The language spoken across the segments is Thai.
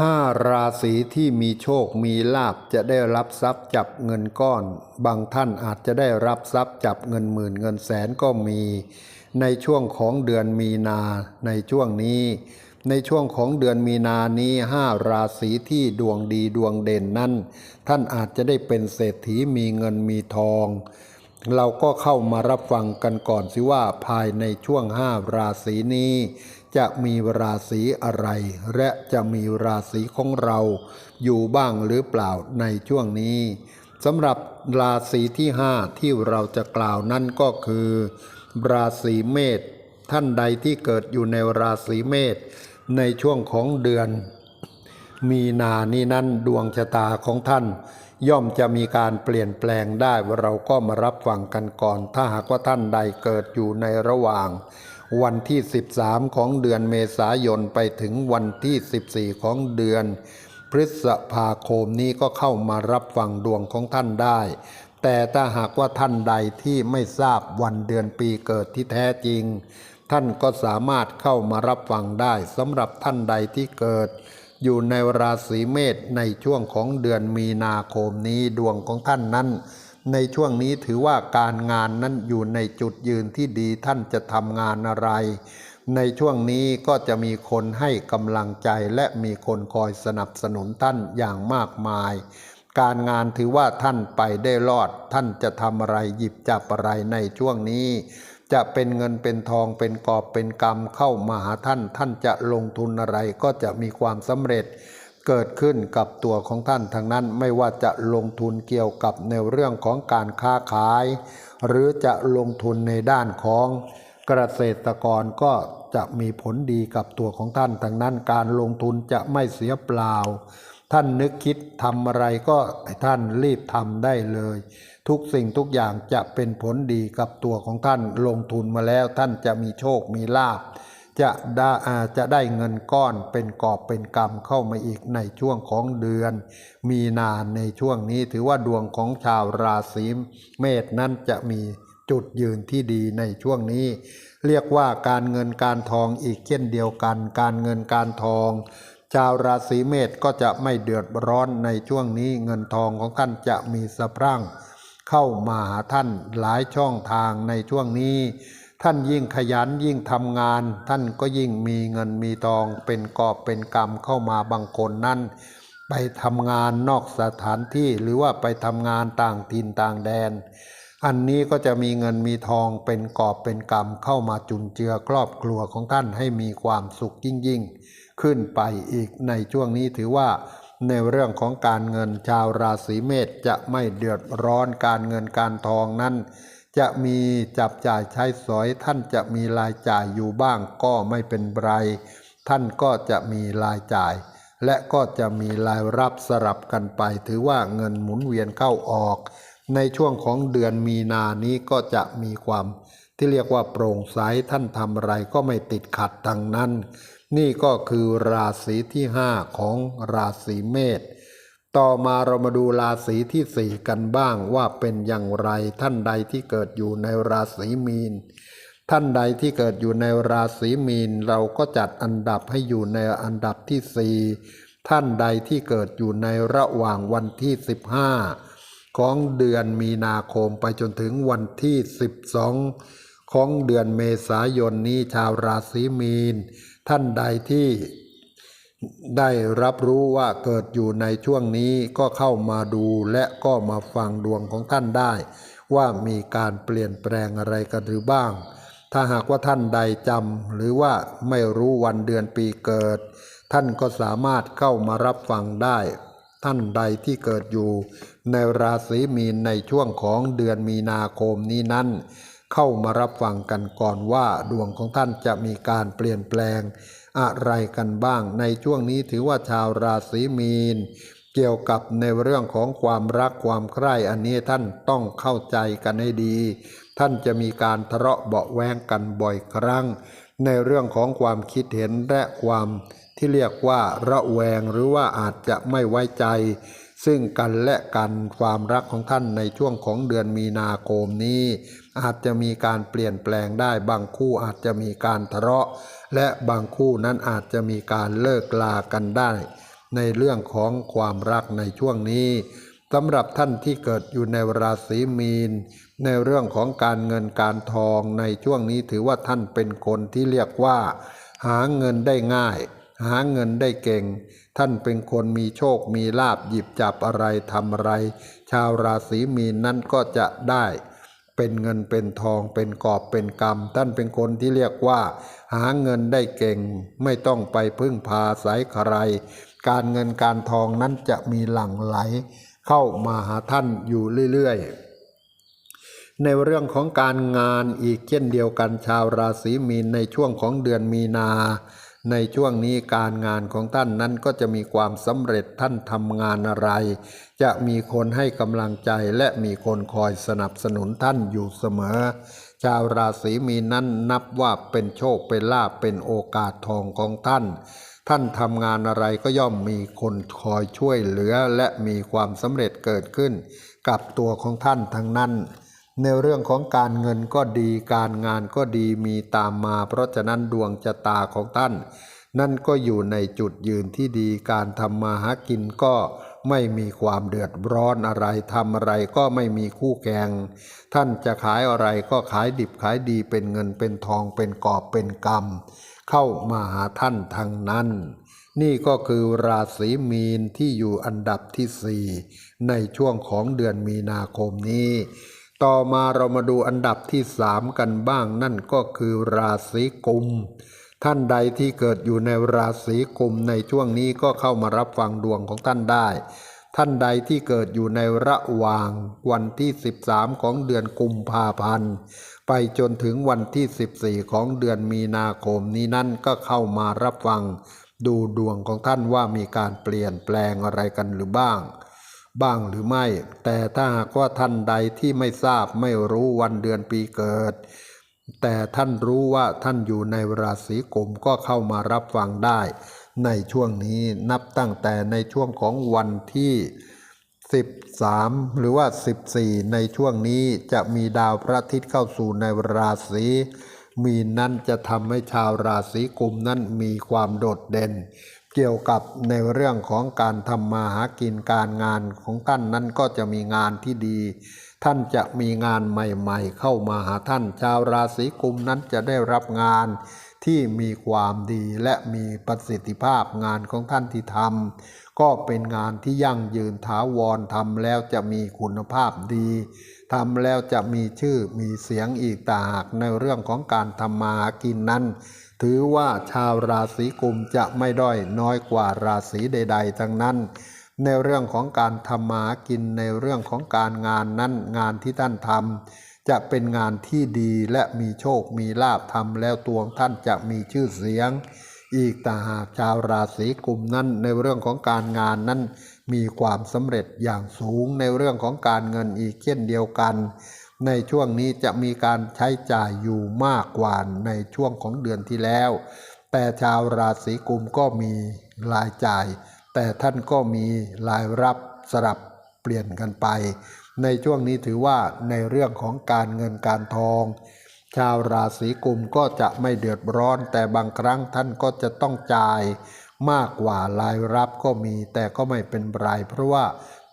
ห้าราศีที่มีโชคมีลาบจะได้รับทรัพย์จับเงินก้อน บางท่านอาจจะได้รับทรัพย์จับเงินหมื่นเงินแสนก็มี ในช่วงของเดือนมีนาในช่วงนี้ ในช่วงของเดือนมีนานี้ห้าราศีที่ดวงดีดวงเด่นนั้น ท่านอาจจะได้เป็นเศรษฐีมีเงินมีทอง เราก็เข้ามารับฟังกันก่อนสิว่าภายในช่วงห้าราศีนี้ จะมีราศีอะไร และจะมีราศีของเราอยู่บ้างหรือเปล่าในช่วงนี้สำหรับราศีที่ห้าที่เราจะกล่าวนั่นก็คือ ราศีเมษท่านใดที่เกิดอยู่ในราศีเมษในช่วงของเดือน มีนานี้นั้นดวงชะตาของท่าน ย่อมจะมีการเปลี่ยนแปลงได้เราก็มารับฟังกันก่อน ถ้าหากว่าท่านใดเกิดอยู่ในระหว่าง วันที่ 13 ของเดือนเมษายนไปถึงวันที่ 14 ของเดือน พฤษภาคมนี้ก็เข้ามารับฟังดวงของท่านได้ แต่ถ้าหากว่าท่านใดที่ไม่ทราบวันเดือนปีเกิดที่แท้จริง ท่านก็สามารถเข้ามารับฟังได้สำหรับท่านใดที่เกิด อยู่ในราศีเมษในช่วงของเดือนมีนาคมนี้ดวงของท่านนั้น ในช่วงนี้ถือว่าการงานนั้นอยู่ในจุดยืนที่ดีท่านจะทำงานอะไร ในช่วงนี้ก็จะมีคนให้กำลังใจและมีคนคอยสนับสนุนท่านอย่างมากมาย การงานถือว่าท่านไปได้รอด ท่านจะทำอะไรหยิบจับอะไรในช่วงนี้ จะเป็นเงินเป็นทองเป็นกอบเป็นกรรมเข้ามาหาท่าน ท่านจะลงทุนอะไรก็จะมีความสำเร็จ เกิดขึ้นกับตัวของท่านทั้งนั้นไม่ว่าจะลงทุนเกี่ยวกับในเรื่องของการค้าขาย หรือจะลงทุนในด้านของเกษตรกรก็จะมีผลดีกับตัวของท่านทั้งนั้นการลงทุนจะไม่เสียเปล่า ท่านนึกคิดทำอะไรก็ท่านรีบทำได้เลย ทุกสิ่งทุกอย่างจะเป็นผลดีกับตัวของท่านลงทุนมาแล้วท่านจะมีโชคมีลาภ จะได้จะได้เงินก้อนเป็นกอบเป็นกำเข้ามาอีกในช่วงของเดือน มีนาในช่วงนี้ถือว่าดวงของชาวราศีเมษนั้นจะมีจุดยืนที่ดีในช่วงนี้ เรียกว่าการเงินการทองอีกเช่นเดียวกัน การเงินการทอง ชาวราศีเมษก็จะไม่เดือดร้อนในช่วงนี้เงินทองของท่านจะมีสะพรั่ง เข้ามาหาท่านหลายช่องทางในช่วงนี้ ท่านยิ่งขยันยิ่งทำงาน ท่านก็ยิ่งมีเงินมีทองเป็นกอบเป็นกำเข้ามาบางคนนั้นไปทำงานนอกสถานที่หรือว่าไปทำงานต่างถิ่นต่างแดน อันนี้ก็จะมีเงินมีทองเป็นกอบเป็นกำเข้ามาจุนเจือครอบครัวของท่านให้มีความสุขยิ่งยิ่งขึ้นไปอีกในช่วงนี้ถือว่าในเรื่องของการเงินชาวราศีเมษจะไม่เดือดร้อนการเงินการทองนั้น จะมีจับจ่ายใช้สอย ท่านจะมีรายจ่ายอยู่บ้างก็ไม่เป็นไร ท่านก็จะมีรายจ่าย และก็จะมีรายรับสลับกันไป ถือว่าเงินหมุนเวียนเข้าออก ในช่วงของเดือนมีนานี้ก็จะมีความ ที่เรียกว่าโปร่งใสท่านทำอะไรก็ไม่ติดขัดดังนั้น นี่ก็คือราศีที่ห้าของราศีเมษ ต่อมาเรามาดูราศีที่สี่กันบ้างว่าเป็นอย่างไรท่านใดที่เกิดอยู่ในราศีมีน ท่านใดที่เกิดอยู่ในราศีมีน เราก็จัดอันดับให้อยู่ในอันดับที่สี่ท่านใดที่เกิดอยู่ในระหว่างวันที่ 15 ของเดือนมีนาคมไปจนถึงวันที่ 12 ของเดือนเมษายนนี้ชาวราศีมีน ท่านใดที่ ได้รับรู้ว่าเกิดอยู่ในช่วงนี้ก็เข้ามาดูและก็มาฟังดวงของท่านได้ ว่ามีการเปลี่ยนแปลงอะไรกันหรือบ้าง ถ้าหากว่าท่านใดจำหรือว่าไม่รู้วันเดือนปีเกิด ท่านก็สามารถเข้ามารับฟังได้ ท่านใดที่เกิดอยู่ ในราศีมีนในช่วงของเดือนมีนาคมนี้นั้น เข้ามารับฟังกันก่อนว่าดวงของท่านจะมีการเปลี่ยนแปลง อะไรกันบ้าง ในช่วงนี้ถือว่าชาวราศีมีน เกี่ยวกับในเรื่องของความรักความใคร่อันนี้ท่านต้องเข้าใจกันให้ดี ท่านจะมีการทะเลาะเบาแวงกันบ่อยครั้ง ในเรื่องของความคิดเห็นและความที่เรียกว่าระแวงหรือว่าอาจจะไม่ไว้ใจ ซึ่งกันและกันความรักของท่านในช่วงของเดือนมีนาคมนี้ อาจจะมีการเปลี่ยนแปลงได้บางคู่อาจจะมีการทะเลาะ และบางคู่นั้นอาจจะมีการเลิกลากันได้ ในเรื่องของความรักในช่วงนี้สำหรับท่านที่เกิดอยู่ในราศีมีน ในเรื่องของการเงินการทองในช่วงนี้ถือว่าท่านเป็นคนที่เรียกว่า หาเงินได้ง่าย หาเงินได้เก่ง ท่านเป็นคนมีโชคมีลาบหยิบจับอะไรทำอะไร ชาวราศีมีนนั้นก็จะได้ เป็นเงินเป็นทองเป็นกอบเป็นกำท่านเป็นคนที่เรียกว่า หาเงินได้เก่ง ไม่ต้องไปพึ่งพาสายใคร การเงินการทองนั้นจะมีหลั่งไหล เข้ามาหาท่านอยู่เรื่อยๆในเรื่องของการงานอีกเช่นเดียวกันชาวราศีมีนในช่วงของเดือนมีนา ในช่วงนี้การงานของท่านนั้นก็จะมีความสำเร็จท่านทำงานอะไร จะมีคนให้กำลังใจและมีคนคอยสนับสนุนท่านอยู่เสมอ ชาวราศีมีนั้นนับว่าเป็นโชคเป็นลาภเป็นโอกาสทองของท่าน ท่านทำงานอะไรก็ย่อมมีคนคอยช่วยเหลือและมีความสำเร็จเกิดขึ้น กับตัวของท่านทั้งนั้น ในเรื่องของการเงินก็ดีการงานก็ดีมีตามมา เพราะฉะนั้นดวงชะตาของท่าน นั่นก็อยู่ในจุดยืนที่ดีการทำมาหากินก็ไม่มีความเดือดร้อนอะไรทำอะไรก็ไม่มีคู่แข่งท่านจะขายอะไรก็ขายดิบขายดีเป็นเงินเป็นทองเป็นกอบเป็นกำเข้ามาหาท่านทางนั้น นี่ก็คือราศีมีนที่อยู่อันดับที่สี่ในช่วงของเดือนมีนาคมนี้ ต่อมาเรามาดูอันดับที่สามกันบ้างนั่นก็คือราศีกุม ท่านใดที่เกิดอยู่ในราศีกุมในช่วงนี้ก็เข้ามารับฟังดวงของท่านได้ ท่านใดที่เกิดอยู่ในระหว่างวันที่ 13 ของเดือนกุมภาพันธ์ไปจนถึงวันที่ 14 ของเดือนมีนาคมนี้นั่นก็เข้ามารับฟัง ดูดวงของท่านว่ามีการเปลี่ยนแปลงอะไรกันหรือบ้าง บ้างหรือไม่ แต่ถ้าหากว่าท่านใดที่ไม่ทราบไม่รู้วันเดือนปีเกิด แต่ท่านรู้ว่าท่านอยู่ในราศีกุมก็เข้ามารับฟังได้ ในช่วงนี้นับตั้งแต่ในช่วงของวันที่ 13 หรือว่า 14 ในช่วงนี้จะมีดาวพระอาทิตย์เข้าสู่ในราศีมีนนั้นจะทำให้ชาวราศีกุมนั้นมีความโดดเด่น เกี่ยวกับในเรื่องของการทำมาหากินการงานของท่านนั้นก็จะมีงานที่ดี ท่านจะมีงานใหม่ๆ เข้ามาหาท่านชาวราศีกุมนั้นจะได้รับงานที่มีความดีและมีประสิทธิภาพงานของท่านที่ทำก็เป็นงานที่ยั่งยืนถาวรทำแล้วจะมีคุณภาพดีทำแล้วจะมีชื่อมีเสียงอีกต่างหากในเรื่องของการทำมาหากินนั้น ถือว่าชาวราศีกุมจะไม่ด้อยน้อยกว่าราศีใด ๆ ทั้งนั้น ในเรื่องของการทำมากินในเรื่องของการงานนั้นงานที่ท่านทำจะเป็นงานที่ดีและมีโชคมีลาภทำแล้วตัวท่านจะมีชื่อเสียง อีกต่หากชาวราศีกุมนั้นในเรื่องของการงานนั้น มีความสำเร็จอย่างสูงในเรื่องของการเงินอีกเช่นเดียวกัน ในช่วงนี้จะมีการใช้จ่ายอยู่มากกว่าในช่วงของเดือนที่แล้ว แต่ชาวราศีกุมก็มีรายจ่าย แต่ท่านก็มีรายรับสลับเปลี่ยนกันไป ในช่วงนี้ถือว่าในเรื่องของการเงินการทอง ชาวราศีกุมก็จะไม่เดือดร้อน แต่บางครั้งท่านก็จะต้องจ่ายมากกว่ารายรับก็มี แต่ก็ไม่เป็นไรเพราะว่า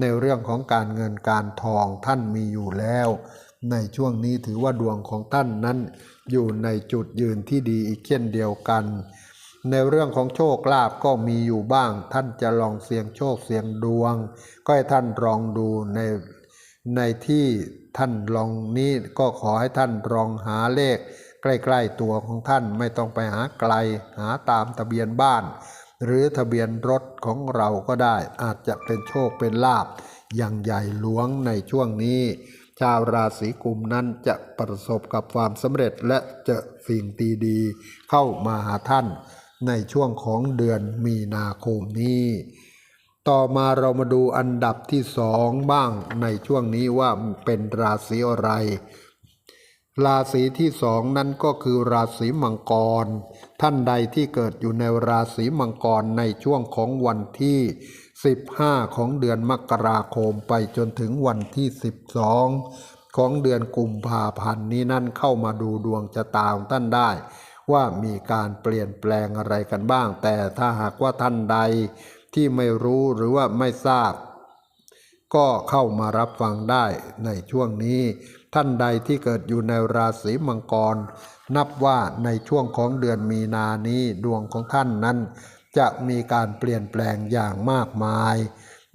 ในเรื่องของการเงินการทองท่านมีอยู่แล้ว ในช่วงนี้ถือว่าดวงของท่านนั้น อยู่ในจุดยืนที่ดีอีกเช่นเดียวกัน ในเรื่องของโชคลาภก็มีอยู่บ้าง ท่านจะลองเสี่ยงโชคเสี่ยงดวง ก็ให้ท่านลองดูในในที่ท่านลองนี้ก็ขอให้ท่านลองหาเลข ใกล้ ๆ ตัวของท่านไม่ต้องไปหาไกลหาตามทะเบียนบ้าน หรือทะเบียนรถของเราก็ได้อาจจะเป็นโชคเป็นลาบอย่างใหญ่หลวงในช่วงนี้ ชาวราศีกุมนั้นจะประสบกับความสำเร็จและเจะสิ่งตีดีเข้ามาหาท่านในช่วงของเดือนมีนาคมนี้ ต่อมาเรามาดูอันดับที่สองบ้างในช่วงนี้ว่าเป็นราศีอะไร ราศีที่สองนั้นก็คือราศีมังกร ท่านใดที่เกิดอยู่ในราศีมังกรในช่วงของวันที่ 15 ของเดือนมกราคมไปจนถึงวันที่ 12 ของเดือนกุมภาพันธ์นี้นั่นเข้ามาดูดวงชะตาของท่านได้ ว่ามีการเปลี่ยนแปลงอะไรกันบ้าง แต่ถ้าหากว่าท่านใดที่ไม่รู้หรือว่าไม่ทราบ ก็เข้ามารับฟังได้ในช่วงนี้ ท่านใดที่เกิดอยู่ในราศีมังกร นับว่าในช่วงของเดือนมีนานี้ดวงของท่านนั้น จะมีการเปลี่ยนแปลงอย่างมากมาย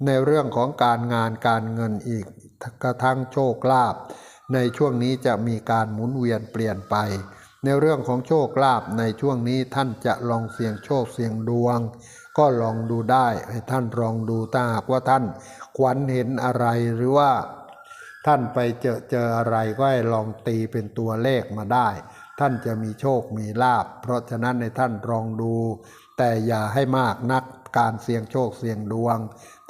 ในเรื่องของการงานการเงินอีกกระทั่งโชคลาภในช่วงนี้จะมีการหมุนเวียนเปลี่ยนไป ในเรื่องของโชคลาภในช่วงนี้ท่านจะลองเสี่ยงโชคเสี่ยงดวง ก็ลองดูได้ให้ท่านลองดูถ้าหากว่าท่านขวัญเห็นอะไรหรือว่า ท่านไปเจอเจออะไรก็ให้ลองตีเป็นตัวเลขมาได้ ท่านจะมีโชคมีลาบ เพราะฉะนั้นในท่านลองดู แต่อย่าให้มากนักการเสี่ยงโชคเสี่ยงดวง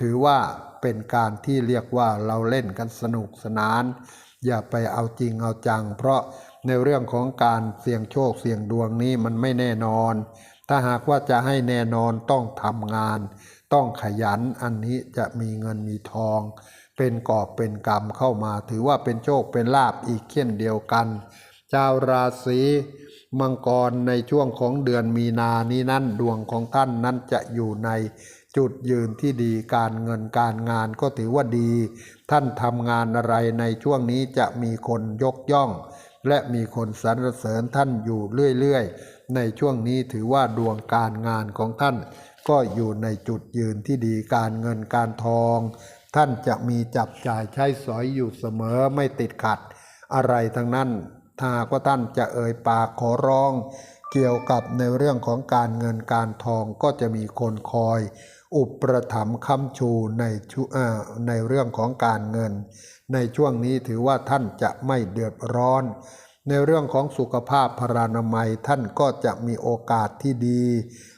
ถือว่าเป็นการที่เรียกว่าเราเล่นกันสนุกสนาน อย่าไปเอาจริงเอาจัง เพราะในเรื่องของการเสี่ยงโชคเสี่ยงดวงนี้มันไม่แน่นอน ถ้าหากว่าจะให้แน่นอนต้องทำงาน ต้องขยันอันนี้จะมีเงินมีทอง เป็นกอบเป็นกรรมเข้ามา ถือว่าเป็นโชคเป็นลาบอีกเช่นเดียวกันชาวราศีมังกรในช่วงของเดือนมีนานี้นั้นดวงของท่านนั้นจะอยู่ในจุดยืนที่ดีการเงินการงานก็ถือว่าดี ท่านทำงานอะไรในช่วงนี้จะมีคนยกย่อง และมีคนสรรเสริญท่านอยู่เรื่อยๆ ในช่วงนี้ถือว่าดวงการงานของท่าน ก็อยู่ในจุดยืนที่ดีการเงินการทอง ท่านจะมีจับจ่ายใช้สอยอยู่เสมอไม่ติดขัด อะไรทั้งนั้นถ้ากว่าท่านจะเอ่ยปากขอร้อง เกี่ยวกับในเรื่องของการเงินการทองก็จะมีคนคอย อุปถัมภ์ค้ำชูในชุในเรื่องของการเงิน ในช่วงนี้ถือว่าท่านจะไม่เดือดร้อน ในเรื่องของสุขภาพพรานามัยท่านก็จะมีโอกาสที่ดี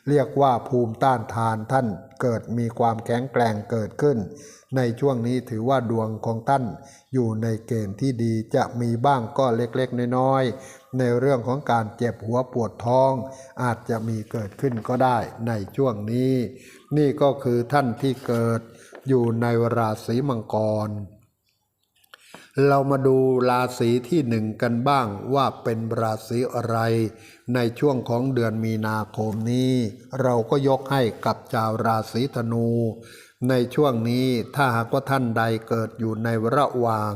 เรียกว่าภูมิต้านทานท่านเกิดมีความแข็งแกร่งเกิดขึ้น ในช่วงนี้ถือว่าดวงของท่านอยู่ในเกณฑ์ที่ดีจะมีบ้างก็เล็กๆ น้อยๆ ในเรื่องของการเจ็บหัวปวดท้อง อาจจะมีเกิดขึ้นก็ได้ในช่วงนี้ นี่ก็คือท่านที่เกิดอยู่ในราศีมังกร เรามาดูราศีที่หนึ่งกันบ้างว่าเป็นราศีอะไร ในช่วงของเดือนมีนาคมนี้ เราก็ยกให้กับชาวราศีธนู ในช่วงนี้ถ้าหากว่าท่านใดเกิดอยู่ในระหว่าง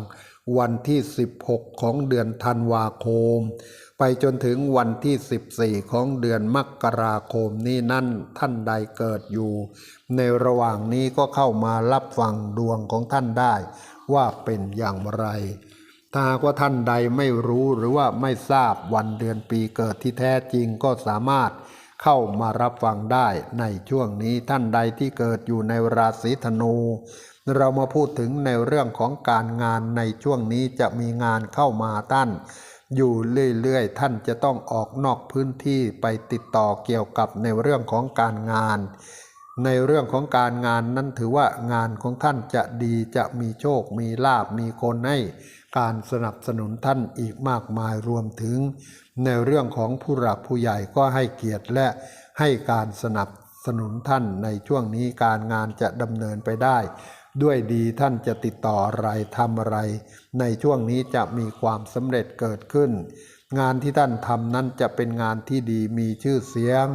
วันที่ 16 ของเดือนธันวาคม ไปจนถึงวันที่ 14 ของเดือนมกราคมนี้นั่นท่านใดเกิดอยู่ ในระหว่างนี้ก็เข้ามารับฟังดวงของท่านได้ว่าเป็นอย่างไร ถ้าหากว่าท่านใดไม่รู้หรือว่าไม่ทราบวันเดือนปีเกิดที่แท้จริงก็สามารถ เข้ามารับฟังได้ในช่วงนี้ท่านใดที่เกิดอยู่ในราศีธนู เรามาพูดถึงในเรื่องของการงานในช่วงนี้จะมีงานเข้ามาท่าน อยู่เรื่อยๆ ท่านจะต้องออกนอกพื้นที่ไปติดต่อเกี่ยวกับในเรื่องของการงาน ในเรื่องของการงานนั้นถือว่างานของท่านจะดีจะมีโชค มีลาบมีคนให้ การสนับสนุนท่านอีกมากมายรวมถึง ในเรื่องของผู้หลักผู้ใหญ่ก็ให้เกียรติและให้การสนับสนุนท่านในช่วงนี้การงานจะดำเนินไปได้ ด้วยดีท่านจะติดต่ออะไรทำอะไร ในช่วงนี้จะมีความสำเร็จเกิดขึ้น งานที่ท่านทำนั้นจะเป็นงานที่ดีมีชื่อเสียง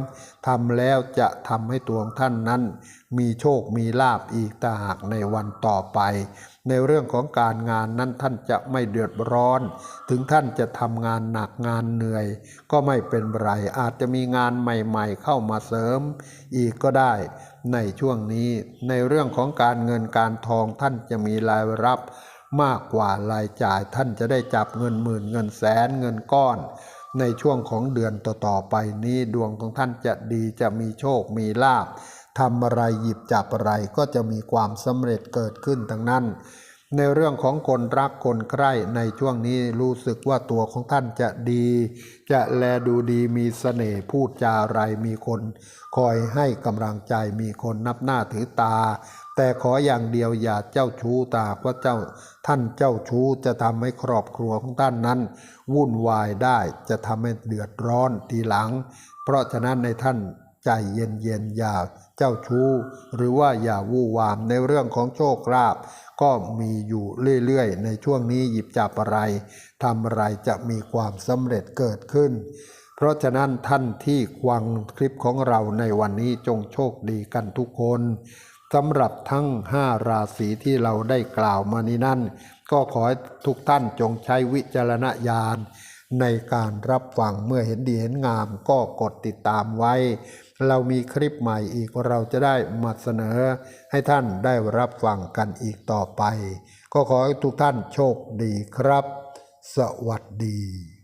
ทำแล้วจะทำให้ตัวของท่านนั้น มีโชคมีลาบอีกตาหากในวันต่อไป ในเรื่องของการงานนั้นท่านจะไม่เดือดร้อน ถึงท่านจะทำงานหนักงานเหนื่อย ก็ไม่เป็นไรอาจจะมีงานใหม่ ๆ เข้ามาเสริม อีกก็ได้ ในช่วงนี้ในเรื่องของการเงินการทองท่านจะมีรายรับ มากกว่ารายจ่ายท่านจะได้จับเงินหมื่นเงินแสนเงินก้อน ในช่วงของเดือนต่อๆไปนี้ดวงของท่านจะดีจะมีโชคมีลาภทำอะไรหยิบจับอะไรก็จะมีความสำเร็จเกิดขึ้นทั้งนั้น ในเรื่องของคนรักคนใคร่ในช่วงนี้รู้สึกว่าตัวของท่านจะดี จะแลดูดีมีเสน่ห์พูดจาไรมีคน คอยให้กำลังใจมีคนนับหน้าถือตา แต่ขออย่างเดียวอย่าเจ้าชู้ตาว่าะเจ้าท่านเจ้าชู้จะทำให้ครอบครัวของท่านนั้น วุ่นวายได้จะทำให้เดือดร้อนทีหลัง เพราะฉะนั้นในท่าน ใจเย็นๆอย่าเจ้าชู้ หรือว่าอย่าวู่วามในเรื่องของโชคลาภก็มีอยู่เรื่อยๆ ในช่วงนี้หยิบจับอะไรทำอะไรจะมีความสำเร็จเกิดขึ้น เพราะฉะนั้นท่านที่ฟังคลิปของเราในวันนี้จงโชคดีกันทุกคนสำหรับทั้งห้าราศีที่เราได้กล่าวมานี้นั่น ก็ขอให้ทุกท่านจงใช้วิจารณญาณในการรับฟังเมื่อเห็นดีเห็นงามก็กดติดตามไว้ เรามีคลิปใหม่อีกเราจะได้มาเสนอ ให้ท่านได้รับฟังกันอีกต่อไป ก็ขอให้ทุกท่านโชคดีครับ สวัสดี